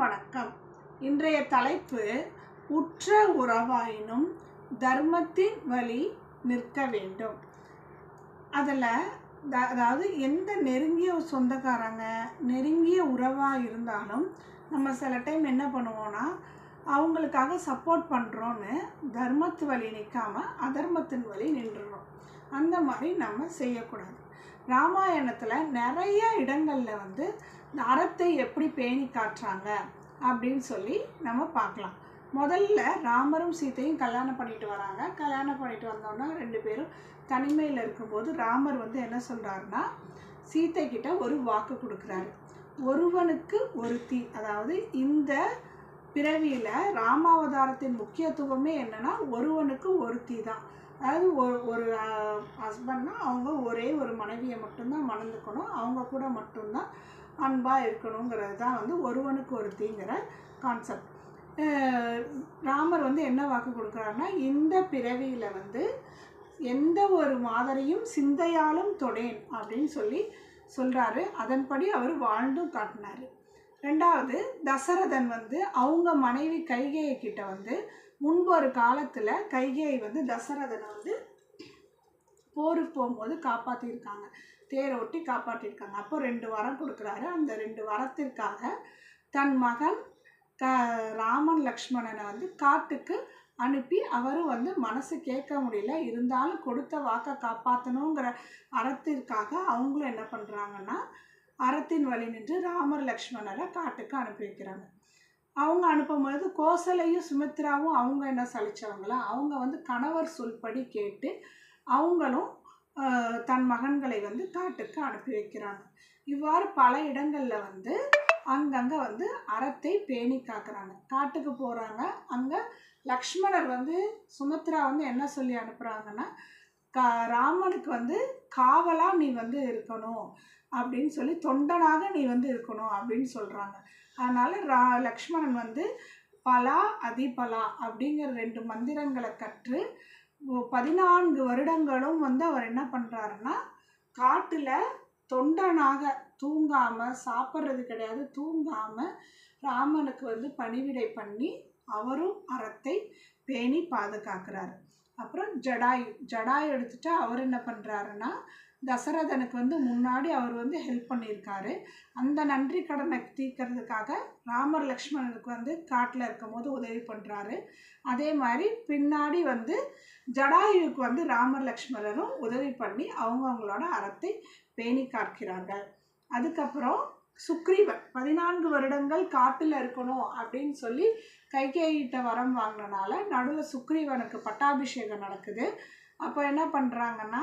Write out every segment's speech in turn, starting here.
வணக்கம். இன்றைய தலைப்பு உற்ற உறவாயினும் தர்மத்தின் வழி நிற்க வேண்டும். அதில் அதாவது எந்த நெருங்கிய சொந்தக்காரங்க நெருங்கிய உறவாக இருந்தாலும் நம்ம சில டைம் என்ன பண்ணுவோன்னா அவங்களுக்காக சப்போர்ட் பண்ணுறோன்னு தர்மத்து வழி நிற்காம அதர்மத்தின் வழி நின்றுறோம். அந்த மாதிரி நம்ம செய்யக்கூடாது. ராமாயணத்தில் நிறைய இடங்களில் வந்து இந்த அறத்தை எப்படி பேணி காட்டுறாங்க அப்படின்னு சொல்லி நம்ம பார்க்கலாம். முதல்ல ராமரும் சீத்தையும் கல்யாணம் பண்ணிட்டு வராங்க. கல்யாணம் பண்ணிட்டு வந்தோன்னா ரெண்டு பேரும் தனிமையில் இருக்கும்போது ராமர் வந்து என்ன சொல்கிறாருன்னா சீத்தை கிட்ட ஒரு வாக்கு கொடுக்குறாரு. ஒருவனுக்கு ஒருத்தி அதாவது இந்த பிறவியில் ராமாவதாரத்தின் முக்கியத்துவமே என்னென்னா ஒருவனுக்கு ஒருத்தி தான். அதாவது ஒரு ஒரு ஹஸ்பண்ட்னா அவங்க ஒரே ஒரு மனைவியை மட்டும்தான் மணந்துக்கணும் அவங்க கூட மட்டும்தான் அன்பாக இருக்கணுங்கிறது தான் வந்து ஒருவனுக்கு ஒருத்திங்கிற கான்செப்ட் ராமர் வந்து என்ன வாக்கு கொடுக்குறாருன்னா இந்த பிறவியில் வந்து எந்த ஒரு மாதரையும் சிந்தையாலும் தொடேன் அப்படின்னு சொல்லி சொல்கிறாரு அதன்படி அவர் வாழ்ந்தும் காட்டினார். ரெண்டாவது தசரதன் வந்து அவங்க மனைவி கைகேயை கிட்ட வந்து முன்பு ஒரு காலத்தில் கைகேயை வந்து தசரதனை வந்து போருக்கு போகும்போது காப்பாற்றிருக்காங்க தேரோட்டி காப்பாற்றிருக்காங்க அப்போ ரெண்டு வரம் கொடுக்குறாரு. அந்த ரெண்டு வரத்திற்காக தன் மகன் க ராமன் லக்ஷ்மணனை வந்து காட்டுக்கு அனுப்பி அவரும் வந்து மனசு கேட்க முடியல. இருந்தாலும் கொடுத்த வாக்கை காப்பாற்றணுங்கிற அறத்திற்காக அவங்களும் என்ன பண்ணுறாங்கன்னா அறத்தின் வழி நின்று ராமர் லக்ஷ்மணரை காட்டுக்கு அனுப்பி வைக்கிறாங்க. அவங்க அனுப்பும்போது கோசலையும் சுமித்ராவும் அவங்க என்ன சலிச்சவங்களா அவங்க வந்து கணவர் சொல்படி கேட்டு அவங்களும் தன் மகன்களை வந்து காட்டுக்கு அனுப்பி வைக்கிறாங்க. இவ்வாறு பல இடங்களில் வந்து அங்கங்கே வந்து அறத்தை பேணி காக்குறாங்க. காட்டுக்கு போகிறாங்க அங்கே லக்ஷ்மணர் வந்து சுமித்ரா வந்து என்ன சொல்லி அனுப்புகிறாங்கன்னா கா ராமனுக்கு வந்து காவலாக நீ வந்து இருக்கணும் அப்படின்னு சொல்லி தொண்டனாக நீ வந்து இருக்கணும் அப்படின்னு சொல்கிறாங்க அதனால் ரா லக்ஷ்மணன் வந்து பலா அதிபலா அப்படிங்கிற ரெண்டு மந்திரங்களை கற்று பதினான்கு வருடங்களும் வந்து அவர் என்ன பண்ணுறாருன்னா காட்டில் தொண்டனாக தூங்காமல் சாப்பிட்றது கிடையாது தூங்காமல் ராமனுக்கு வந்து பணிவிடை பண்ணி அவரும் அறத்தை பேணி பாதுகாக்கிறாரு. அப்புறம் ஜடாயு ஜடாயு எடுத்துட்டு அவர் என்ன பண்ணுறாருன்னா தசரதனுக்கு வந்து முன்னாடி அவர் வந்து ஹெல்ப் பண்ணியிருக்காரு. அந்த நன்றி கடனை தீர்க்கறதுக்காக ராமர் லக்ஷ்மணனுக்கு வந்து காட்டில் இருக்கும் போது உதவி பண்ணுறாரு அதே மாதிரி பின்னாடி வந்து ஜடாயுவுக்கு வந்து ராமர் லக்ஷ்மணரும் உதவி பண்ணி அவங்கவுங்களோட அறத்தை பேணி காக்கிறார்கள். அதுக்கப்புறம் சுக்ரீவன் பதினான்கு வருடங்கள் காட்டில் இருக்கணும் அப்படின்னு சொல்லி கைகேயிட்ட வரம் வாங்கினனால நடுவில் சுக்ரீவனுக்கு பட்டாபிஷேகம் நடக்குது. அப்போ என்ன பண்ணுறாங்கன்னா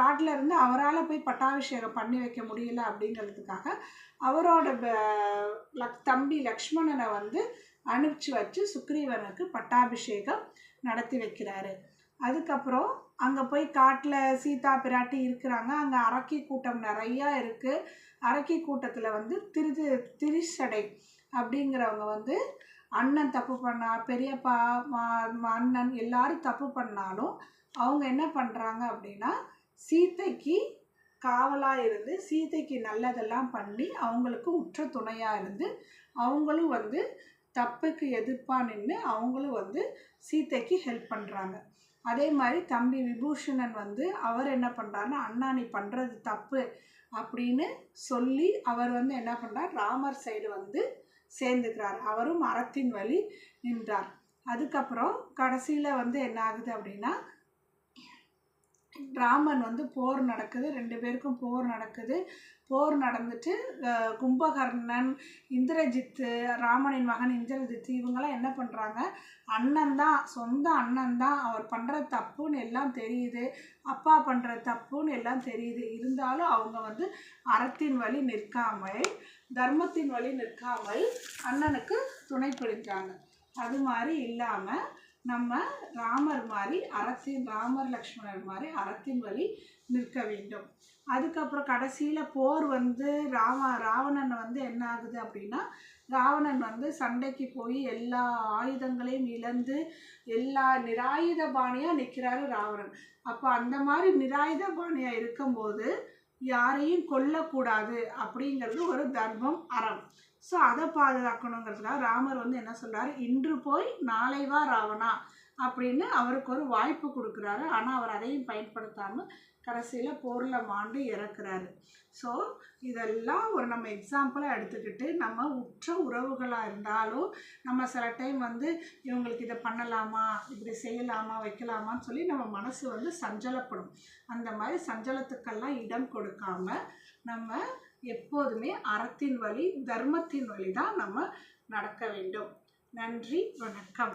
காட்டில் இருந்து அவரால் போய் பட்டாபிஷேகம் பண்ணி வைக்க முடியல அப்படிங்கிறதுக்காக அவரோட தம்பி லக்ஷ்மணனை வந்து அனுப்பிச்சு வச்சு சுக்ரீவனுக்கு பட்டாபிஷேகம் நடத்தி வைக்கிறாரு. அதுக்கப்புறம் அங்கே போய் காட்டில் சீதா பிராட்டி இருக்கிறாங்க. அங்கே அரக்கி கூட்டம் நிறையா இருக்குது அரக்கி கூட்டத்தில் வந்து திரு திரிசடை அப்படிங்கிறவங்க வந்து அண்ணன் தப்பு பண்ணா பெரியப்பா மா அண்ணன் எல்லாரும் தப்பு பண்ணாலும் அவங்க என்ன பண்ணுறாங்க அப்படின்னா சீத்தைக்கு காவலாக இருந்து சீதைக்கு நல்லதெல்லாம் பண்ணி அவங்களுக்கு உற்ற துணையாக இருந்து அவங்களும் வந்து தப்புக்கு எதிர்ப்பாக நின்று அவங்களும் வந்து சீத்தைக்கு ஹெல்ப் பண்ணுறாங்க அதே மாதிரி தம்பி விபூஷணன் வந்து அவர் என்ன பண்ணுறாருன்னா அண்ணா நீ பண்ணுறது தப்பு அப்படின்னு சொல்லி அவர் வந்து என்ன பண்ணுறார் ராமர் சைடு வந்து சேர்ந்துக்கிறார். அவரும் மரத்தின் வழி நின்றார். அதுக்கப்புறம் கடைசியில் வந்து என்ன ஆகுது அப்படின்னா ராமன் வந்து போர் நடக்குது ரெண்டு பேருக்கும் போர் நடக்குது. போர் நடந்துட்டு கும்பகர்ணன் இந்திரஜித்து ராமனின் மகன் இந்திரஜித்து இவங்கெல்லாம் என்ன பண்ணுறாங்க அண்ணன் தான் சொந்த அண்ணன் தான். அவர் பண்ணுற தப்புன்னு எல்லாம் தெரியுது. அப்பா பண்ணுற தப்புன்னு எல்லாம் தெரியுது. இருந்தாலும் அவங்க வந்து அறத்தின் வழி நிற்காமல் தர்மத்தின் வழி நிற்காமல் அண்ணனுக்கு துணை புரிஞ்சாங்க. அது மாதிரி இல்லாமல் நம்ம ராமர் மாதிரி அறத்தின் ராமர் லக்ஷ்மணர் மாதிரி அறத்தின் வழி நிற்க வேண்டும். அதுக்கப்புறம் கடைசியில் போர் வந்து ராம ராவணன் வந்து என்ன ஆகுது அப்படின்னா ராவணன் வந்து சண்டைக்கு போய் எல்லா ஆயுதங்களையும் இழந்து எல்லா நிராயுத பாணியாக நிற்கிறாரு ராவணன். அப்போ அந்த மாதிரி நிராயுத பாணியாக இருக்கும்போது யாரையும் கொல்லக்கூடாது அப்படிங்கிறது ஒரு தர்மம் அறம். ஸோ அதை பாதுகாக்கணுங்கிறதுக்காக ராமர் வந்து என்ன சொல்கிறார் இன்று போய் நாளை வா ராவணா அப்படின்னு அவருக்கு ஒரு வாய்ப்பு கொடுக்குறாரு. ஆனால் அவர் அதையும் பயன்படுத்தாமல் கடைசியில் போரில் மாண்டு இறக்குறாரு. ஸோ இதெல்லாம் ஒரு நம்ம எக்ஸாம்பிளாக எடுத்துக்கிட்டு நம்ம உற்ற உறவுகளாக இருந்தாலும் நம்ம சில டைம் வந்து இவங்களுக்கு இதை பண்ணலாமா? இப்படி செய்யலாமா? வைக்கலாமான்னு சொல்லி நம்ம மனசு வந்து சஞ்சலப்படும். அந்த மாதிரி சஞ்சலத்துக்கெல்லாம் இடம் கொடுக்காம நம்ம எப்போதுமே அறத்தின் வழி தர்மத்தின் வழி தான் நம்ம நடக்க வேண்டும். நன்றி வணக்கம்.